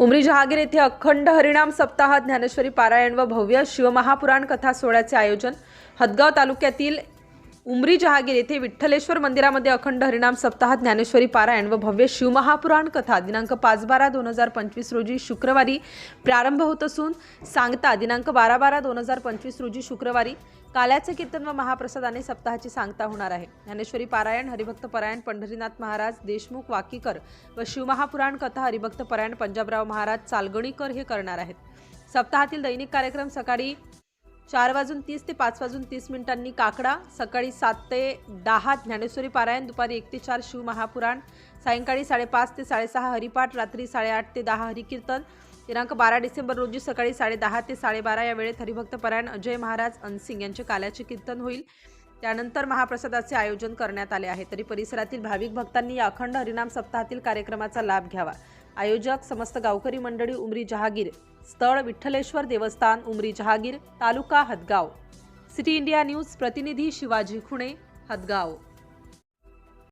उमरी जहागीर येथे अखंड हरिणाम सप्ताह ज्ञानेश्वरी पारायण व भव्य शिवमहापुराण कथा सोहळ्याचे आयोजन हदगाव तालुक्यातील उमरी जहागीर येथे विठ्ठलेश्वर मंदिरामध्ये अखंड हरिणाम सप्ताह ज्ञानेश्वरी पारायण व भव्य शिवमहापुराण कथा. दिनांक पाच बारा दोन हजार पंचवीस रोजी शुक्रवारी प्रारंभ होत असून सांगता दिनांक बारा बारा दोन हजार पंचवीस रोजी शुक्रवारी काल्याचे कीर्तन व महाप्रसादाने सप्ताहाची सांगता होणार आहे. ज्ञानेश्वरी पारायण हरिभक्त परायण पंढरीनाथ महाराज देशमुख वाकीकर व शिवमहापुराण कथा हरिभक्त परायण पंजाबराव महाराज चालगणीकर हे करणार आहेत. सप्ताहातील दैनिक कार्यक्रम सकाळी चार वाजून तीस ते पाच वाजून तीस मिनिटांनी काकडा सकाळी सात ते दहा ज्ञानेश्वरी पारायण दुपारी एक ते चार शिवमहापुराण सायंकाळी साडेपाच ते साडेसहा हरिपाठ रात्री साडेआठ ते दहा हरिकीर्तन दिनांक बारा डिसेंबर रोजी सकाळी साडेदहा ते साडेबारा या वेळेत हरिभक्त परायण अजय महाराज अनसिंग यांचे काल्याचे कीर्तन होईल. त्यानंतर महाप्रसादाचे आयोजन करण्यात आले आहे. तरी परिसरातील भाविक भक्तांनी या अखंड हरिनाम सप्ताहातील कार्यक्रमाचा लाभ घ्यावा. आयोजक समस्त गावकरी मंडळी उमरी जहागीर स्थळ विठ्ठलेश्वर देवस्थान उमरी जहागीर तालुका हदगाव. सिटी इंडिया न्यूज प्रतिनिधी शिवाजी खुणे हदगाव.